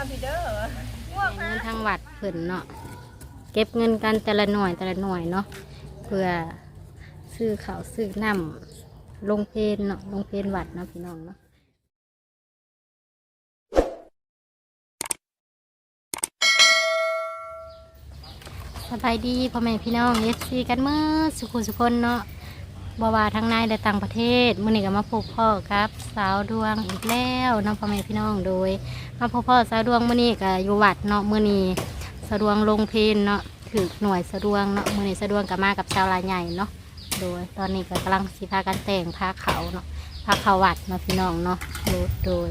ความผิดเด้อง่วงเงินทางวัดเพิ่นเนาะเก็บเงินกันแต่ละหน่วยแต่ละหน่วยเนาะเพื่อซื้อข้าวซื้อน้ำลงเพลนเนาะลงเพลนวัดเนาะพี่น้องเนาะสบายดีพ่อแม่พี่น้องเอฟซีกันเมื่อสุขุสุคนเนาะ บว่าทั้งในและต่างประเทศมื่อนี้ก็มาพบพ่อครับ สาวดวงอีกแล้วน้องพ่อแม่พี่น้องโดยมาพบพ่อสาวดวงมื่อนี้ก็อยู่วัดเนาะมื่อนี้สะดวงลงเพลนเนาะถือหน่วยสาวดวงเนาะมื่อนี้สะดวงกับมากับชาวลายใหญ่เนาะโดย ตอนนี้ก็กำลังสีพากันแต่งพาเขาเนาะพาเขาวัดเนาะพี่น้องเนาะโดย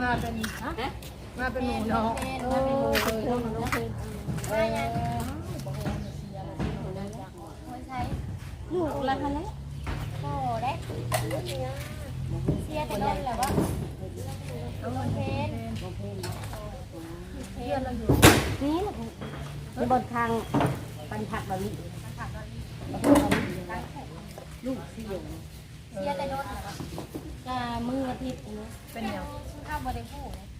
มาเป็นมาเป็นหมูน้องโอ้ยน้องน้องเป็นลูกละคะแล้วโอ้เด็กเสียแต่โดนและว่าเอเงินเพนเพื่อนเราอยู่นี่ในบนทางปันผักแบบนี้ลูกสี่อยู่เสียแต่โดนและว่ากามืออาทิตย์เป็นอย่า งข้าวบริพูดเ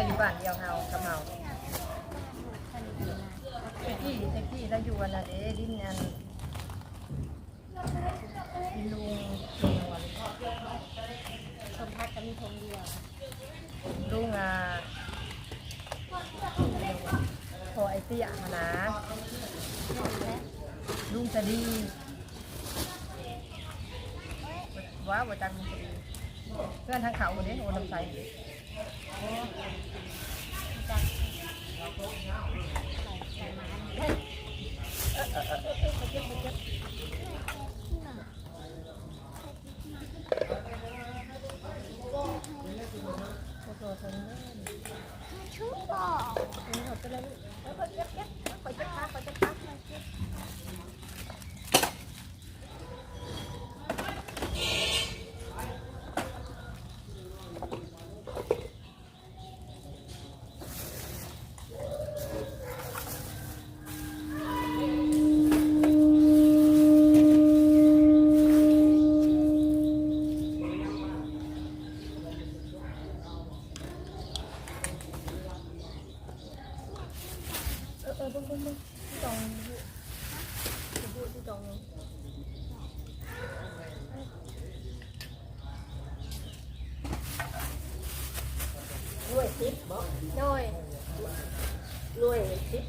ก็อยู่บ้านเดียวเฮากับเฮาเตะกี้ตะกี้ล้วอยู่อันนั้นเด้ดินอันดินลุงลุงวันสมพักกันมีทงเดียวลุงอะพอไอเตี้ยหนะลุงจะดีว้าวจังเพื่อนทางเขาคนนี้โอนทำไซ น้ำใสด้วย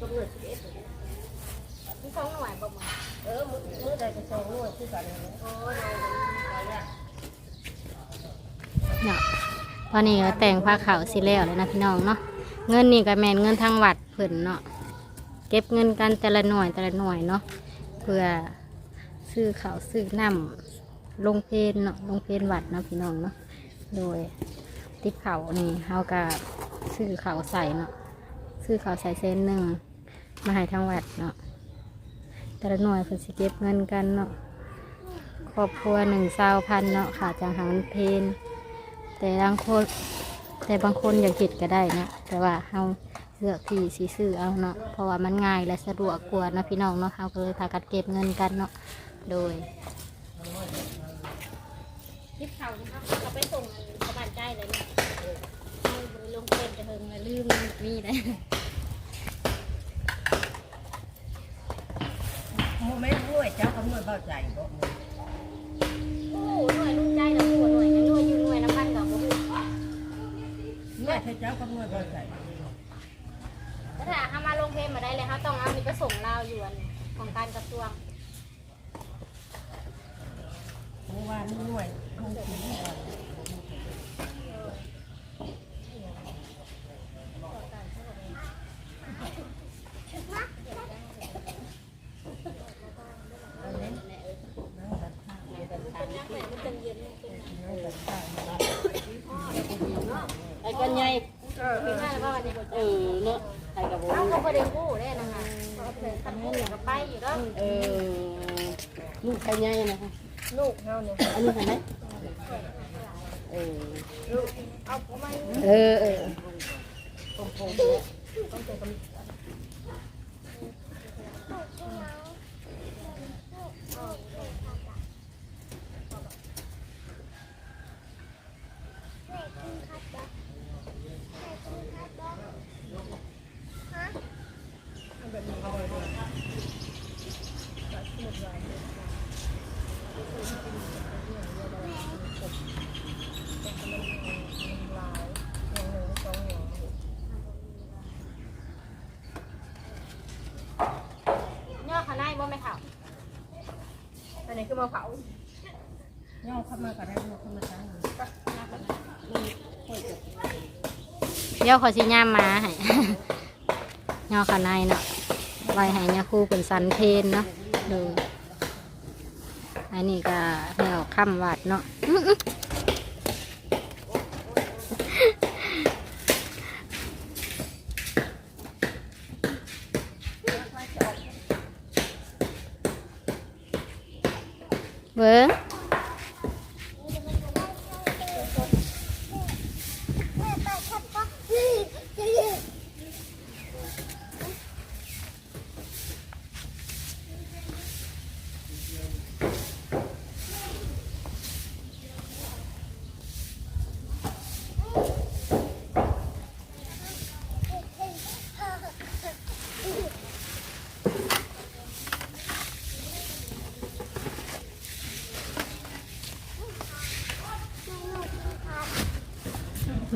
สิบกับด้วยสิบเอ็ดมีสองหน่วยบ่มาเออมือมือใดจะสองนวดที่กันเลยโอ้ยเอาเนี่ย เนาะตอนนี้ก็แต่งผ้าขาวสิแล้วเลยนะพี่น้องเนาะ เงินนี่ก็แมนเงินทางวัดเพิ่นเนาะ เก็บเงินกันแต่ละหน่วยแต่ละหน่วยเนาะ เพื่อซื้อข้าวซื้อน้ำลงเพนเนาะลงเพนวัดเนาะพี่น้องเนาะ โดยติบเขานี่เฮาก็ซื้อข้าวใส่เนาะ ซื้อข้าวใส่เส้นหนึ่ง มาให้ทางวัดเนาะแต่ละหน่วยเพิ่นสิเก็บเงินกันเนาะครอบครัวหนึ่งเศร้าพันเนาะค่ะจังหันเพนแต่บางคนแต่บางคนอยากคิดก็ได้นะแต่ว่าเฮาเลือกที่สีซื้อเอาเนาะเพราะว่ามันง่ายและสะดวกกว่านะพี่น้องเนาะเฮาก็เลยพากันเก็บเงินกันเนาะโดยยิบเขานะครับเขาไปส่งสบายใจเลยเนี่ยเอาลงเป็นจะเฮิงลืมมีได้ โมไม่รู้เจ้าเขาเมื่อเบาใจบ่โอ้หน่วยรุ่นใจแล้วหัวหน่วยยังหน่วยยืนหน่วยน้ำพันกับบ่ฮู้เมื่อเจ้าเขาเมื่อเบาใจแต่ถ้าเฮามาลงเพลงมาได้เลยเขาต้องเอานี่ไปส่งลาวอยู่อันของการกระทรวงเมื่อวานหน่วยลุงจะ กันใหญ่มีมาแล้วว่าวันนี้เออเนาะไอ้กับผมเอาเขาไปเรียนรู้ได้นะคะเขาไปทำเงินก็ไปอยู่แล้วเออลูกไก่ใหญ่นะคะลูกเฮาเนี่ยอันนี้เห็นไหมเออเอาผมไม่เออเออย่อเขาได้บ่ไม่เท่า อันนี้คือ มาเผาย่อเข้ามาก็ได้ย่อเข้ามาตั้งเดี๋ยวขอสิย่ามมาให้ย่อเขาในเนาะลอยให้เนี่ยครูเป็นสันเพนเนาะดูอันนี้ก็แนวค่ำวัดเนาะ อื้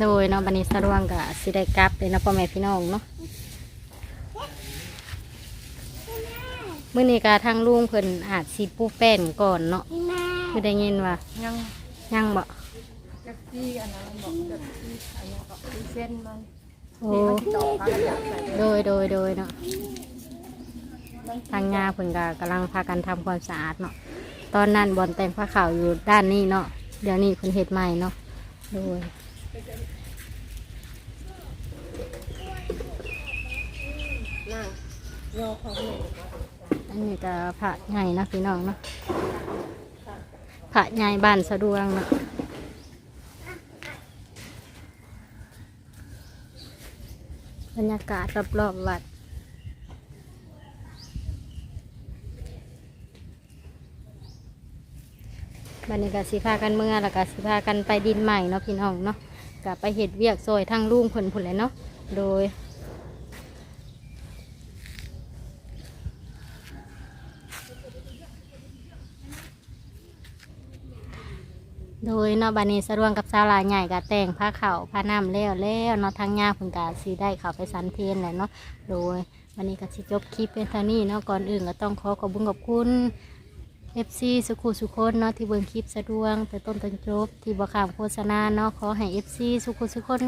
โดยเนาะบันนี้สะดวงกับสิได้กลับเลยเนาะพ่อแม่พี่น้องเนาะมื้อนี้ก็ทางลุงเพิ่นอาจสิปูแป้นก่อนเนาะคือได้ยินว่ายังยังบ่จักซี่อันนั้นบอกจักซี่อันนี้ก็ซี่เส้นมันโอ้ที่มันสิตอกพากันอยากใส่โดยโดยโดยเนาะทางงาเพิ่นก็กำลังพากันทำความสะอาดเนาะตอนนั้นบอนแต่งผ้าขาวอยู่ด้านนี้เนาะเดี๋ยวนี้เพิ่นเฮ็ดใหม่เนาะโดย นั่งโยกเขาเนี่ยอันนี้ก็พระใหญ่นะพี่น้องเนาะพระใหญ่บ้านสะดวงเนาะบรรยากาศรอบๆวัดบันนี้ก็สิพากันเมื่อแล้วก็สิพากันไปดินใหม่เนาะพี่น้องเนาะ ก็ไปเห็ดเวียกซอยทางลุงผลผลเลยเนาะโดยโดยเนาะบันนี้สะดวงกับสาวลายใหญ่ก็แต่งผ้าเขาผ้าน้ำแล้วแล้วเนาะทางยาเพิ่นกาสีได้เขาไปสันเพนแหละเนาะโดยวันนี้ก็สิจบคลิปเป็นเท่านี้เนาะก่อนอื่นก็ต้องขอขอบคุญขอบคุณ เอฟซีสุขุสุคนเนาะที่เบิ่งคลิปสะดวงแต่ต้นจนจบที่บ่ขามโฆษณาเนาะขอให้เอฟซีสุขุสุคน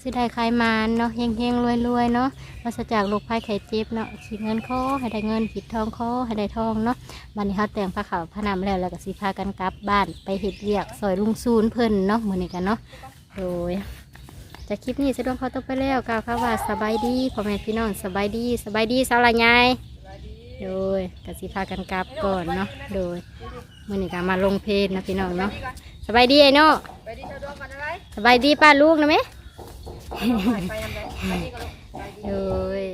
สิได้ขายมานเนาะเฮงเฮงรวยรวยเนาะมาสจากโรคภัยไข้เจ็บเนาะขีดเงินขอให้ได้เงินขีดทองขอให้ได้ทองเนาะบัดนี้เฮาแต่งผ้าขาวผ้านำแล้วแล้วก็สิพากันกลับบ้านไปเฮ็ดเวียกซอยลุงซูนเพิ่นเนาะเหมือนกันเนาะโดยจากคลิปนี้สะดวงเขาต้องไปแล้วกล่าวคำว่าสบายดีพ่อแม่พี่น้องสบายดีสบายดีสาวละยาย โดยก็สิพากันกลับก่อนเนาะโดยมื่อนี้ก็มาลงเพจนะพี่น้องเนาะสบายดีไอ้เนาะไปดีเธอดวงกันอะไรสบายดีป้าลูกนะไหมไปนำไปไปนี่ก็ลูกไปดีโอ้ย